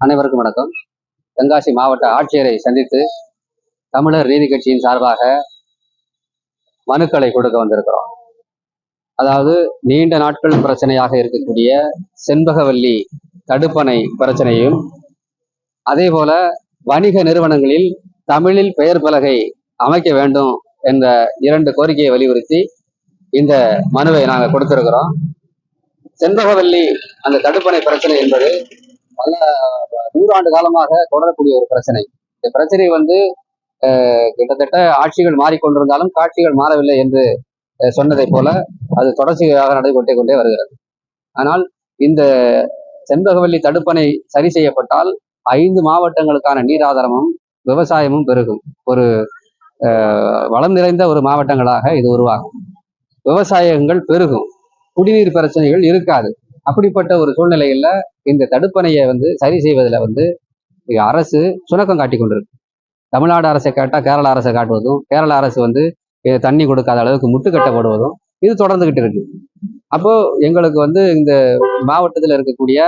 அனைவருக்கும் வணக்கம். தென்காசி மாவட்ட ஆட்சியரை சந்தித்து தமிழர் நீதி கட்சியின் சார்பாக மனுக்களை கொடுக்க வந்திருக்கிறோம். அதாவது நீண்ட நாட்கள் பிரச்சனையாக இருக்கக்கூடிய செண்பகவல்லி தடுப்பணை பிரச்சனையும் அதே போல வணிக நிறுவனங்களில் தமிழில் பெயர் பலகை அமைக்க வேண்டும் என்ற இரண்டு கோரிக்கையை வலியுறுத்தி இந்த மனுவை நாங்கள் கொடுத்திருக்கிறோம். செண்பகவல்லி அந்த தடுப்பணை பிரச்சனை என்பது பல நூறாண்டு காலமாக தொடரக்கூடிய ஒரு பிரச்சனை. இந்த பிரச்சனை வந்து கிட்டத்தட்ட ஆட்சிகள் மாறிக்கொண்டிருந்தாலும் காட்சிகள் மாறவில்லை என்று அஹ், சொன்னதைப் போல அது தொடர்ச்சியாக நடந்து கொண்டே வருகிறது. ஆனால் இந்த செண்பகவல்லி தடுப்பணை சரி செய்யப்பட்டால் ஐந்து மாவட்டங்களுக்கான நீர் ஆதாரமும் விவசாயமும் பெருகும். ஒரு அஹ், வளம் நிறைந்த ஒரு மாவட்டங்களாக இது உருவாகும். விவசாயங்கள் பெருகும். குடிநீர் பிரச்சனைகள் இருக்காது. அப்படிப்பட்ட ஒரு சூழ்நிலையில இந்த தடுப்பணையை வந்து சரி செய்வதில் வந்து அரசு சுணக்கம் காட்டி கொண்டிருக்கு தமிழ்நாடு அரசை கேட்டால் கேரள அரசை காட்டுவதும் கேரள அரசு வந்து தண்ணி கொடுக்காத அளவுக்கு முட்டுக்கட்டை போடுவதும் இது தொடர்ந்துகிட்டு இருக்கு. அப்போ எங்களுக்கு வந்து இந்த மாவட்டத்தில் இருக்கக்கூடிய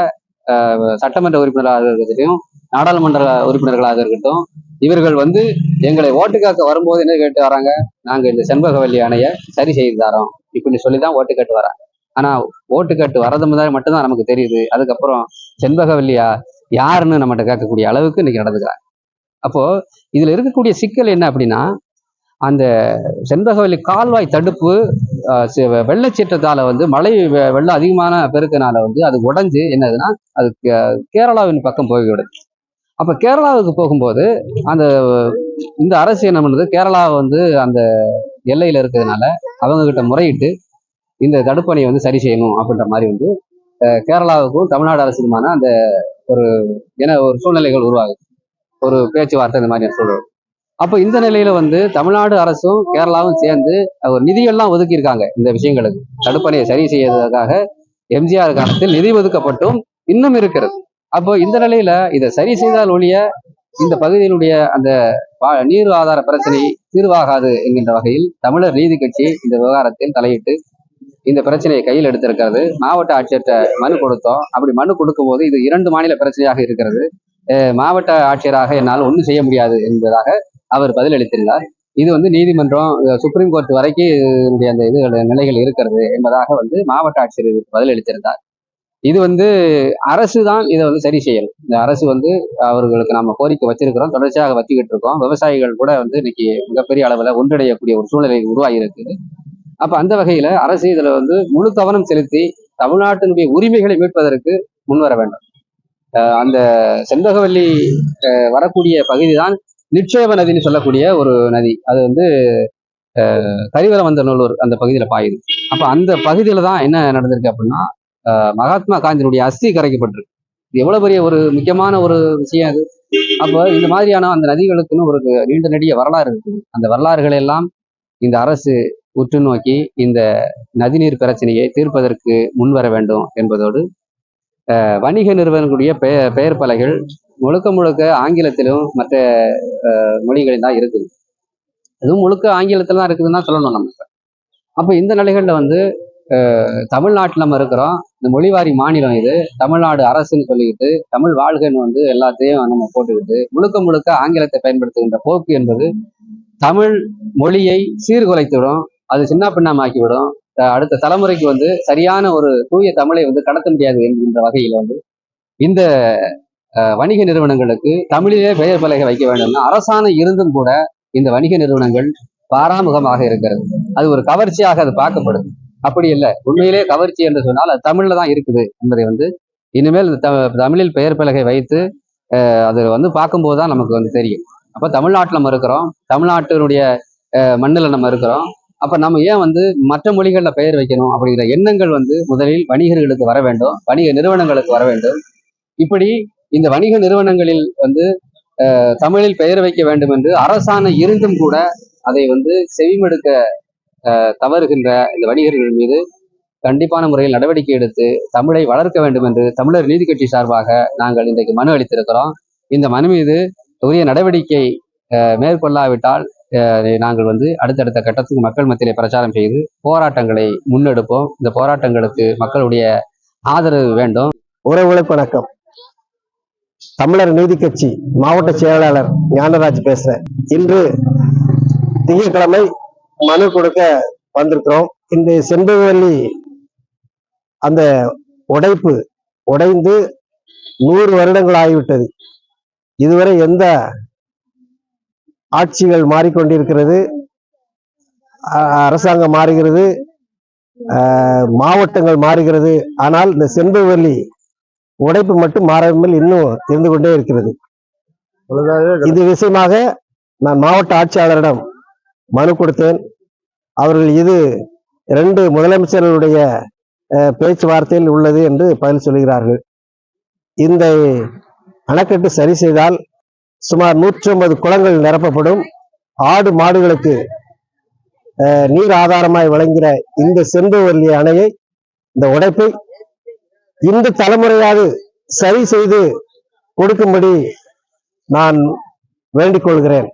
சட்டமன்ற உறுப்பினராக இருக்கட்டும் நாடாளுமன்ற உறுப்பினர்களாக இருக்கட்டும் இவர்கள் வந்து எங்களை ஓட்டுக்காக்க வரும்போது என்ன கேட்டு வராங்க? நாங்க இந்த செண்பகவல்லி அணையை சரி செய்து தரோம். இப்படி சொல்லி தான் ஓட்டு கேட்டு வராங்க. ஆனா ஓட்டு வரது முதல் மட்டும்தான் நமக்கு தெரியுது. அதுக்கப்புறம் செண்பகவல்லியா யாருன்னு நம்மகிட்ட கேட்கக்கூடிய அளவுக்கு இன்னைக்கு நடந்துக்கிறாங்க. அப்போ இதுல இருக்கக்கூடிய சிக்கல் என்ன அப்படின்னா அந்த செண்பகவல்லி கால்வாய் தடுப்பு வெள்ளச்சீற்றத்தால வந்து மழை வெ- வெள்ளம் அதிகமான பெருக்கனால வந்து அது உடஞ்சு என்னதுன்னா அது கே- கேரளாவின் பக்கம் போய்விடுது அப்ப கேரளாவுக்கு போகும்போது அந்த இந்த அரசு என்ன பண்ணுது? கேரளா வந்து அந்த எல்லையில இருக்கிறதுனால அவங்க கிட்ட முறையிட்டு இந்த தடுப்பணையை வந்து சரி செய்யணும் அப்படின்ற மாதிரி வந்து கேரளாவுக்கும் தமிழ்நாடு அரசுக்குமான அந்த ஒரு என ஒரு சூழ்நிலைகள் உருவாகுது. ஒரு பேச்சுவார்த்தை இந்த மாதிரி சூழல் அப்போ இந்த நிலையில வந்து தமிழ்நாடு அரசும் கேரளாவும் சேர்ந்து ஒரு நிதியெல்லாம் ஒதுக்கியிருக்காங்க இந்த விஷயங்களுக்கு. தடுப்பணையை சரி செய்யறதுக்காக எம்ஜிஆர் காலத்தில் நிதி ஒதுக்கப்பட்டும் இன்னும் இருக்கிறது. அப்போ இந்த நிலையில இதை சரி செய்தால் ஒழிய இந்த பகுதியினுடைய அந்த வா- நீர் ஆதார பிரச்சனை தீர்வாகாது என்கின்ற வகையில் தமிழர் நீதி கட்சி இந்த விவகாரத்தில் தலையிட்டு இந்த பிரச்சனையை கையில் எடுத்திருக்கிறது. மாவட்ட ஆட்சியர்கிட்ட மனு கொடுத்தோம். அப்படி மனு கொடுக்கும்போது இது இரண்டு மாநில பிரச்சனையாக இருக்கிறது. மாவட்ட ஆட்சியராக என்னால் ஒன்றும் செய்ய முடியாது என்பதாக அவர் பதிலளித்திருந்தார். இது வந்து நீதிமன்றம் சுப்ரீம் கோர்ட் வரைக்கும் இதனுடைய அந்த இது நிலைகள் இருக்கிறது என்பதாக வந்து மாவட்ட ஆட்சியர் பதிலளித்திருந்தார். இது வந்து அரசு தான் இதை வந்து சரி செய்யணும். இந்த அரசு வந்து அவர்களுக்கு நம்ம கோரிக்கை வச்சிருக்கிறோம். தொடர்ச்சியாக வச்சுக்கிட்டு இருக்கோம். விவசாயிகள் கூட வந்து இன்னைக்கு மிகப்பெரிய அளவில் ஒன்றிணையக்கூடிய ஒரு சூழ்நிலை உருவாகி இருக்குது. அப்ப அந்த வகையில அரசு இதுல வந்து முழு கவனம் செலுத்தி தமிழ்நாட்டினுடைய உரிமைகளை மீட்பதற்கு முன்வர வேண்டும். அந்த செண்பகவல்லி வரக்கூடிய பகுதி தான் நிட்சேப நதின்னு சொல்லக்கூடிய ஒரு நதி. அது வந்து கரிவர வந்த நல்லூர் அந்த பகுதியில் பாயுது. அப்போ அந்த பகுதியில் தான் என்ன நடந்திருக்கு அப்படின்னா மகாத்மா காந்தியினுடைய அஸ்தி கரைக்கப்பட்டிருக்கு. இது எவ்வளவு பெரிய ஒரு முக்கியமான ஒரு விஷயம் அது. அப்போ இந்த மாதிரியான அந்த நதிகளுக்குன்னு ஒரு நீண்ட நெடிய வரலாறு இருக்குது. அந்த வரலாறுகளை எல்லாம் இந்த அரசு உற்று நோக்கி இந்த நதிநீர் பிரச்சனையை தீர்ப்பதற்கு முன்வர வேண்டும் என்பதோடு வணிக நிறுவனங்களுடைய பெயர் பெயர் பலகைகள் முழுக்க முழுக்க ஆங்கிலத்திலும் மற்ற மொழிகளில் தான் இருக்குது. அதுவும் முழுக்க ஆங்கிலத்தில் தான் இருக்குதுன்னு தான் சொல்லணும் நம்ம அப்போ இந்த நிலைகளில் வந்து தமிழ்நாட்டில் நம்ம இருக்கிறோம். இந்த மொழிவாரி மாநிலம் இது. தமிழ்நாடு அரசுன்னு சொல்லிக்கிட்டு தமிழ் வாழ்கன்னு வந்து எல்லாத்தையும் நம்ம போட்டுக்கிட்டு முழுக்க முழுக்க ஆங்கிலத்தை பயன்படுத்துகின்ற போக்கு என்பது தமிழ் மொழியை சீர்குலைத்துவிடும். அது சின்ன பின்னமாக்கிவிடும். அடுத்த தலைமுறைக்கு வந்து சரியான ஒரு தூய தமிழை வந்து கடத்த முடியாது என்கின்ற வகையில் வந்து இந்த வணிக நிறுவனங்களுக்கு தமிழிலே பெயர் பலகை வைக்க வேண்டும்னா அரசாணை இருந்தும் கூட இந்த வணிக நிறுவனங்கள் பாராமுகமாக இருக்கிறது. அது ஒரு கவர்ச்சியாக அது பார்க்கப்படுது. அப்படி இல்லை. உண்மையிலே கவர்ச்சி என்று சொன்னால் அது தமிழில் தான் இருக்குது என்பதை வந்து இனிமேல் இந்த தமிழில் பெயர் பலகை வைத்து அது வந்து பார்க்கும்போது தான் நமக்கு வந்து தெரியும். அப்போ தமிழ்நாட்டில் நம்ம இருக்கிறோம். தமிழ்நாட்டினுடைய மண்ணில் நம்ம இருக்கிறோம். அப்போ நம்ம ஏன் வந்து மற்ற மொழிகளில் பெயர் வைக்கணும் அப்படிங்கிற எண்ணங்கள் வந்து முதலில் வணிகர்களுக்கு வர வேண்டும் வணிக நிறுவனங்களுக்கு வர வேண்டும். இப்படி இந்த வணிக நிறுவனங்களில் வந்து தமிழில் பெயர் வைக்க வேண்டும் என்று அரசாணை இருந்தும் கூட அதை வந்து செவிமடுக்க தவறுகின்ற இந்த வணிகர்கள் மீது கண்டிப்பான முறையில் நடவடிக்கை எடுத்து தமிழை வளர்க்க வேண்டும் என்று தமிழர் நீதி கட்சி சார்பாக நாங்கள் இன்றைக்கு மனு அளித்திருக்கிறோம். இந்த மனு மீது உரிய நடவடிக்கை மேற்கொள்ளாவிட்டால் நாங்கள் வந்து அடுத்தடுத்த கட்டத்துக்கு மக்கள் மத்தியிலே பிரச்சாரம் செய்து போராட்டங்களை முன்னெடுப்போம். இந்த போராட்டங்களுக்கு மக்களுடைய ஆதரவு வேண்டும். உறவுகளுக்கு வணக்கம். தமிழர் நீதி கட்சி மாவட்ட செயலாளர் ஞானராஜ் பேசுறேன். இன்று திங்கட்கிழமை மனு கொடுக்க வந்திருக்கிறோம். இந்த செண்பகவல்லி அந்த உடைப்பு உடைந்து நூறு வருடங்கள் ஆகிவிட்டது. இதுவரை எந்த ஆட்சிகள் மாறிக்கொண்டிருக்கிறது. அரசாங்கம் மாறுகிறது. மாவட்டங்கள் மாறுகிறது. ஆனால் இந்த செண்பகவல்லி உடைப்பு மட்டும் மாறாமல் இன்னும் இருந்து கொண்டே இருக்கிறது. இது விஷயமாக நான் மாவட்ட ஆட்சியாளரிடம் மனு கொடுத்தேன். அவர்கள் இது ரெண்டு முதலமைச்சர்களுடைய பேச்சுவார்த்தையில் உள்ளது என்று பதில் சொல்கிறார்கள். இந்த அணைக்கட்டு சரி செய்தால் சுமார் நூற்றி ஐம்பது குளங்கள் நிரப்பப்படும். ஆடு மாடுகளுக்கு அஹ், நீர் ஆதாரமாய் விளங்குகிற இந்த செம்பவல்லி அணையை இந்த உடைப்பை இந்த தலைமுறையாவது சரி செய்து கொடுக்கும்படி நான் வேண்டிக் கொள்கிறேன்.